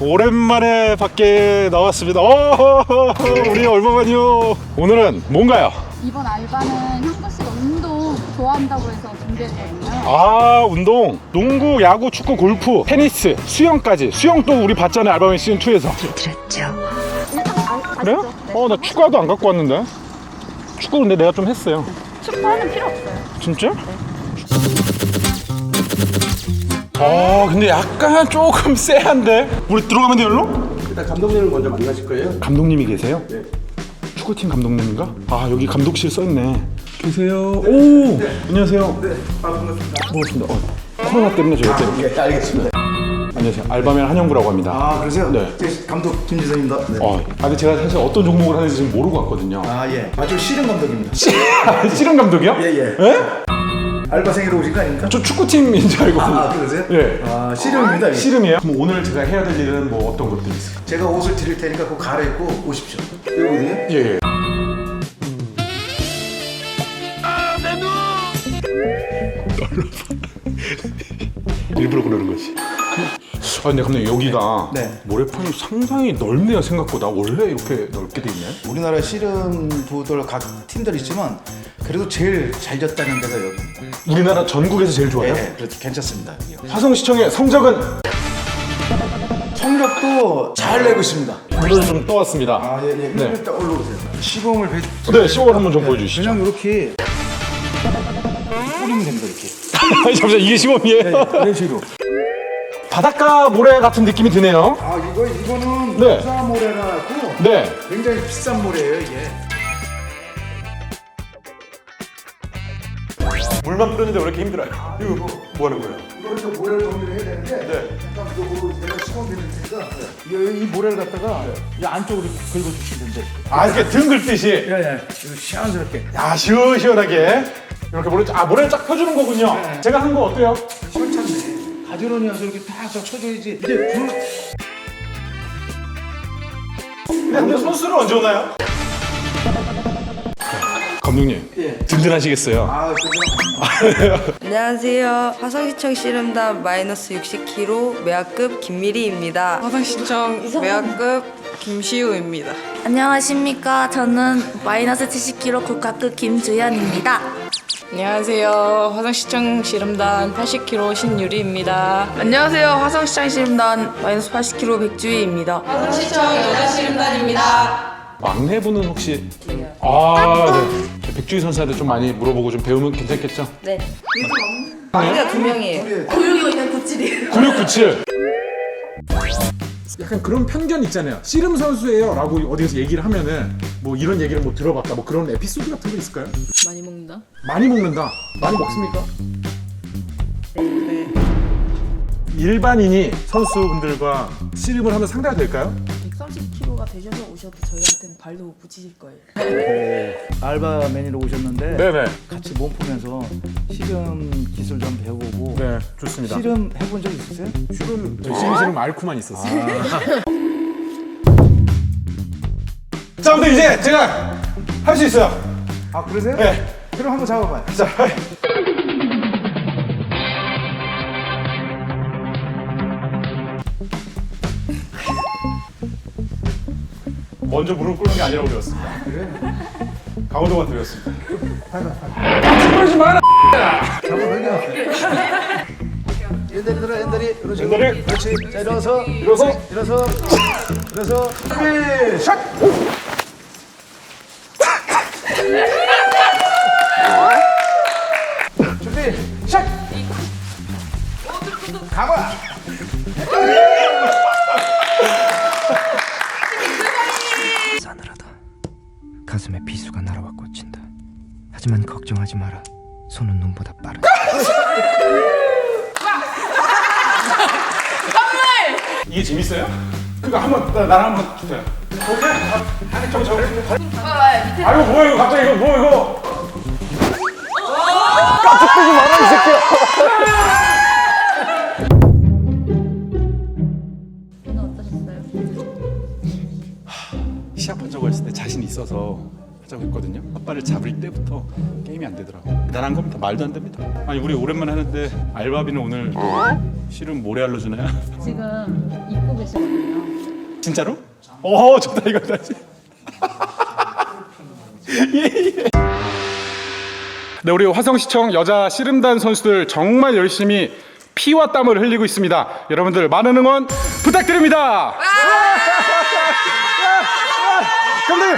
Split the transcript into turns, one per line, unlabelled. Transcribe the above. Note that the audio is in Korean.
오랜만에 밖에 나왔습니다. 어, 우리 얼마만요? 오늘은 뭔가요?
이번 알바는 형구 씨가 운동 좋아한다고 해서 준비했거든요.
아 운동 농구 야구 축구 골프 테니스 수영까지 수영도 우리 봤잖아요 알바맨 시즌 2에서
일단 아,
그래요?
아시죠? 네.
어나 축구화도 안 갖고 왔는데 축구 근데 내가 좀 했어요
축구하는 필요 없어요.
진짜? 어 근데 약간 조금 쎄한데 우리 들어가면 돼요 일로?
일단 감독님을 먼저 만나실 거예요.
감독님이 계세요? 네 축구팀 감독님인가? 아 여기 감독실 써있네 계세요 오 안녕하세요
네, 반갑습니다.
반갑습니다 어, 코로나 때문에 저희 때
네, 알겠습니다.
안녕하세요 알바맨 한영구라고 합니다
아, 그러세요?
네.
제 감독 김지성입니다. 네.
어, 아, 근데 제가 사실 어떤 종목을 하는지 지금 모르고 왔거든요.
아, 예. 아주 씨름 감독입니다.
씨름 감독이요?
예, 예.
예?
알바생으로 오신 거 아닙니까?
저 축구팀인 줄 알고.
아, 그러세요?
예.
아, 씨름입니다. 예.
씨름이에요? 그럼 오늘 제가 해야 될 일은 뭐 어떤 것들이 있을까요?
제가 옷을 드릴 테니까 그거 갈아입고 오십시오. 여기거든요.
예, 예. 일부러 그러는 거지. 아 근데 감독님 여기가
네.
모래판이 상당히 넓네요 생각보다 원래 이렇게 넓게 돼 있나요?
우리나라 씨름 부들 각 팀들 있지만 그래도 제일 잘 졌다는 데가 여기입니다.
우리나라 전국에서 제일
예,
좋아요.
예. 그래도 괜찮습니다. 여기.
화성시청의 성적은
성적도 잘 내고 있습니다.
오늘 좀 떠왔습니다.
아, 예, 예.
네.
일단 올라오세요. 시범을 배...
네, 시범을 한번 좀 보여주시죠.
그냥 이렇게 뿌리면 됩니다, 이렇게.
잠시만 이게 시범이에요?
이런 식으로.
바닷가 모래 같은 느낌이 드네요.
아 이거 이거는
네.
부사 모래라 고
네.
굉장히 비싼 모래예요 이게.
물만 뿌렸는데 왜 이렇게 힘들어요? 이거 뭐, 뭐 하는 거예요?
이거는 또 모래를 정리를 해야 되는데
네.
잠깐 이거 내가 시범 드릴 테니까 이, 이 모래를 갖다가 이 안쪽으로 긁어주시면 된대.
아 이렇게 등 긁듯이.
이거 시원스럽게.
야 시원시원하게 이렇게 모래 아 모래를 쫙 펴주는 거군요. 제가 한 거 어때요?
시원찮네. 가지런히 와서 이렇게 탁 쳐줘야지. 이제 불
근데, 선수를 언제 오나요? 감독님
예.
든든하시겠어요.
아.
안녕하세요. 화성시청 씨름단 마이너스 60kg 매학급 김미리입니다.
화성시청 매학급 김시우입니다.
안녕하십니까. 저는 마이너스 70kg 국가급 김주연입니다.
안녕하세요. 화성시청 씨름단 80kg 신유리입니다.
안녕하세요. 화성시청 씨름단 마이너스 80kg 백주희입니다.
막내분은 혹시 아 네. 저 백주희 선수한테 좀 많이 물어보고 좀 배우면 괜찮겠죠?
네. 막내가 두 명이에요.
근육이 있는 구찌리.
9697 약간 그런 편견 있잖아요 씨름 선수예요 라고 어디서 얘기를 하면은 뭐 이런 얘기를 뭐 들어봤다 뭐 그런 에피소드 같은 거 있을까요?
많이 먹는다.
많이 먹는다 많이 먹습니까? 네. 일반인이 선수분들과 씨름을 하면 상대가 될까요?
130kg가 되셔서 오셔도 저희한테는 발도 못 붙이실 거예요.
알바맨으로 오셨는데
네네
같이 몸 푸면서 씨름 기술 좀 배워보고.
네 좋습니다
씨름 해본 적 있으세요?
씨름 씨름 알쿠만 있었어요 자 근데 이제 제가 할 수 있어요
아 그러세요?
네.
그럼 한번 잡아봐요.
자 먼저 무릎 꿇는 게 아니라고 배웠습니다. 강호동한테 배웠습니다. 찌푸리지 마라!
옛날이 들어 옛날이 그러지.
옛날에
그렇지. 자 일어서
일어서
일어서 일어서 준비 샷. 준비 샷. 가봐.
가슴에 비수가 날아와 꽂힌다. 하지만 걱정하지 마라. 손은 눈보다 빠르다.
이게 재밌어요? 그거 한번 나, 나랑 한번 주세요. 오케이. 아, 아니 저 저. 아이고 뭐야 이거 갑자기 이거 뭐 이거? 깜짝이지 마라 이 새끼야. 시합하자고 했을 때 자신 있어서 하자고 했거든요. 아빠를 잡을 때부터 게임이 안 되더라고. 대단한 겁니다. 말도 안 됩니다. 아니 우리 오랜만에 하는데 알바비는 오늘 씨름 모래 알려주나요?
지금 입고 계시거든요.
진짜로? 오 좋다 이거 다시. 예, 예. 네 우리 화성시청 여자 씨름단 선수들 정말 열심히 피와 땀을 흘리고 있습니다. 여러분들 많은 응원 부탁드립니다. 감독님.